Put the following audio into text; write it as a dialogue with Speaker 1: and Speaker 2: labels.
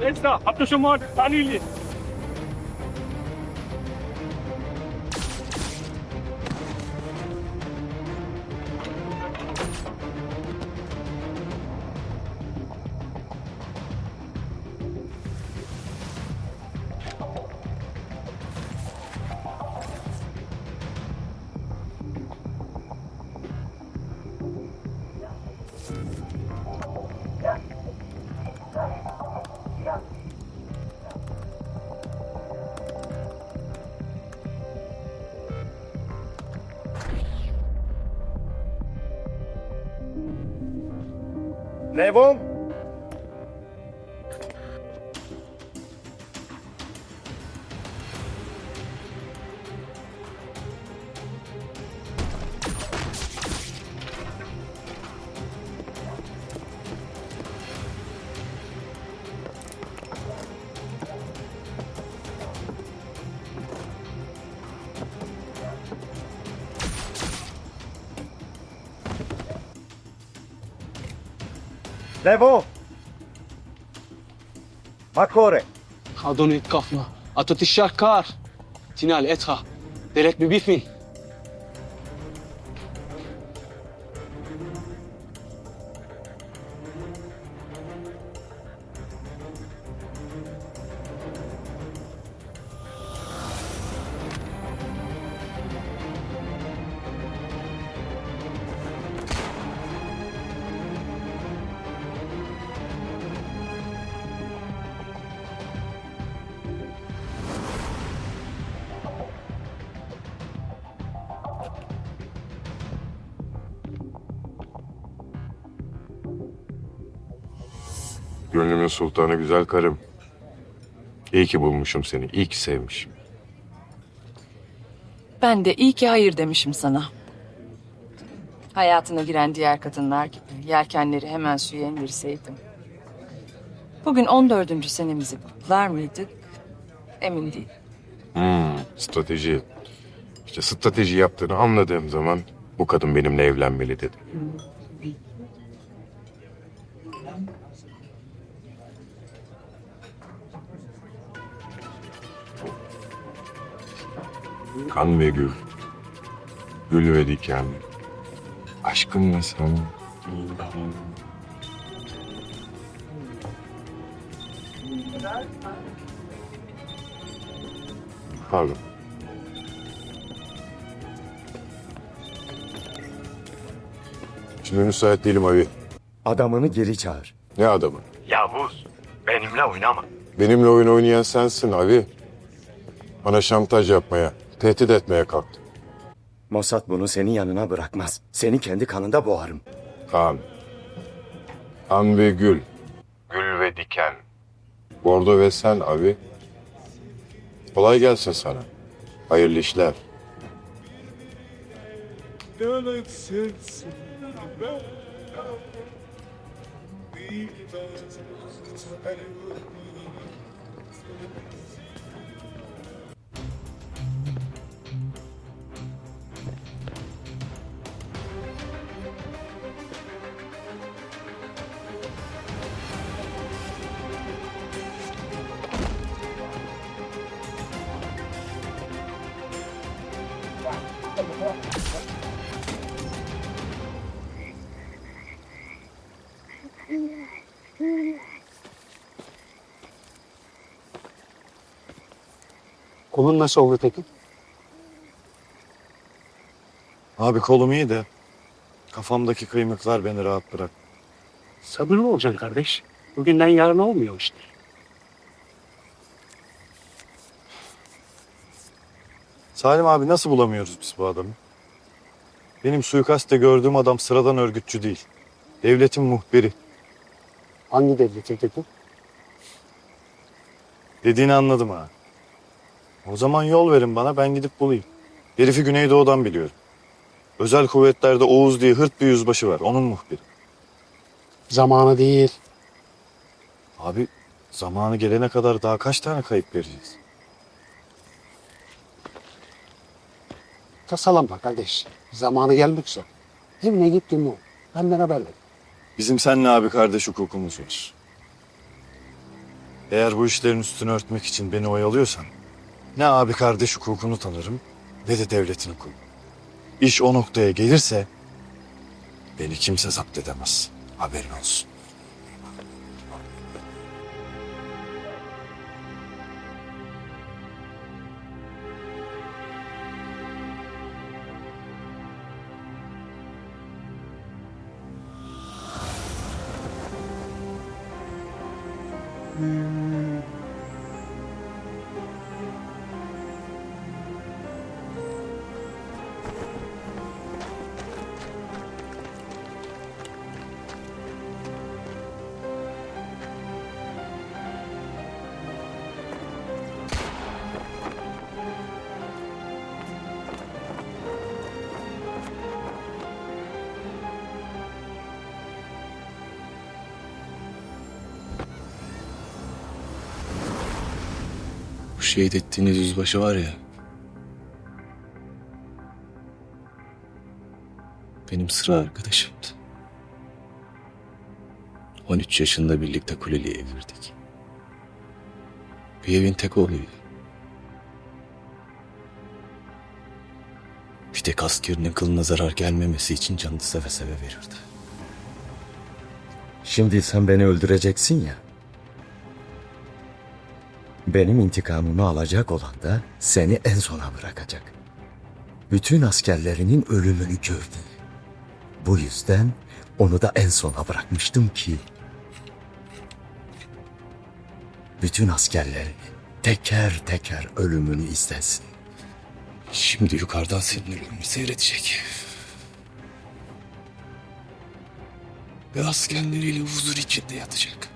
Speaker 1: Letzter, habt ihr schon mal Vanille?
Speaker 2: Nevon Levon! Levo! Makore!
Speaker 3: אדוני, כפמה. אתה תשאר קר. תנעל אתך. דלת מבפנים.
Speaker 4: Gönlümün sultanı güzel karım. İyi ki bulmuşum seni. İyi ki sevmişim.
Speaker 5: Ben de iyi ki hayır demişim sana. Hayatına giren diğer kadınlar gibi yelkenleri hemen suya indirseydim. Bugün 14. senemizi kutlar mıydık? Emin değilim.
Speaker 4: Hmm, strateji. İşte strateji yaptığını anladığım zaman bu kadın benimle evlenmeli dedim. Kan ve gül. Gül ve diken. Aşkınla sen. Pardon. Şimdi müsait değilim abi.
Speaker 2: Adamını geri çağır.
Speaker 4: Ne adamı?
Speaker 2: Yavuz, benimle oynama.
Speaker 4: Benimle oyun oynayan sensin abi. Bana şantaj yapmaya, tehdit etmeye kalktın.
Speaker 2: Mossad bunu senin yanına bırakmaz. Seni kendi kanında boğarım.
Speaker 4: Kan. Kan ve gül. Gül ve diken. Bordo ve sen abi. Kolay gelsin sana. Hayırlı işler.
Speaker 3: Kolun nasıl oldu peki?
Speaker 6: Abi kolum iyi de kafamdaki kıymıklar beni rahat bırak.
Speaker 1: Sabırlı olacaksın kardeş. Bugünden yarın olmuyor işte.
Speaker 6: Salim abi nasıl bulamıyoruz biz bu adamı? Benim suikastte gördüğüm adam sıradan örgütçü değil. Devletin muhbiri.
Speaker 3: Hangi devlete peki?
Speaker 6: Dediğini anladım ha. O zaman yol verin bana ben gidip bulayım. Herifi Güneydoğu'dan biliyorum. Özel kuvvetlerde Oğuz diye hırt bir yüzbaşı var. Onun muhbiri.
Speaker 3: Zamanı değil.
Speaker 6: Abi zamanı gelene kadar daha kaç tane kayıp vereceğiz?
Speaker 7: Tasalanma kardeş. Zamanı gelmek zor. Evine git dinle. Benden haber ver.
Speaker 6: Bizim seninle abi kardeş hukukumuz var. Eğer bu işlerin üstünü örtmek için beni oyalıyorsan ne abi kardeş hukukunu tanırım ne de devletin hukuku. İş o noktaya gelirse beni kimse zapt edemez. Haberin olsun.
Speaker 3: Bu şehit ettiğiniz yüzbaşı var ya. Benim sıra arkadaşımdı. 13 yaşında birlikte kuleliğe girdik. Bir evin tek oğluydu. Bir tek askerinin kılına zarar gelmemesi için canını seve seve verirdi.
Speaker 2: Şimdi sen beni öldüreceksin ya. Benim intikamımı alacak olan da seni en sona bırakacak. Bütün askerlerinin ölümünü gördü. Bu yüzden onu da en sona bırakmıştım ki bütün askerlerinin teker teker ölümünü izlesin.
Speaker 3: Şimdi yukarıdan senin ölümünü seyredecek. Ve askerleriyle huzur içinde yatacak.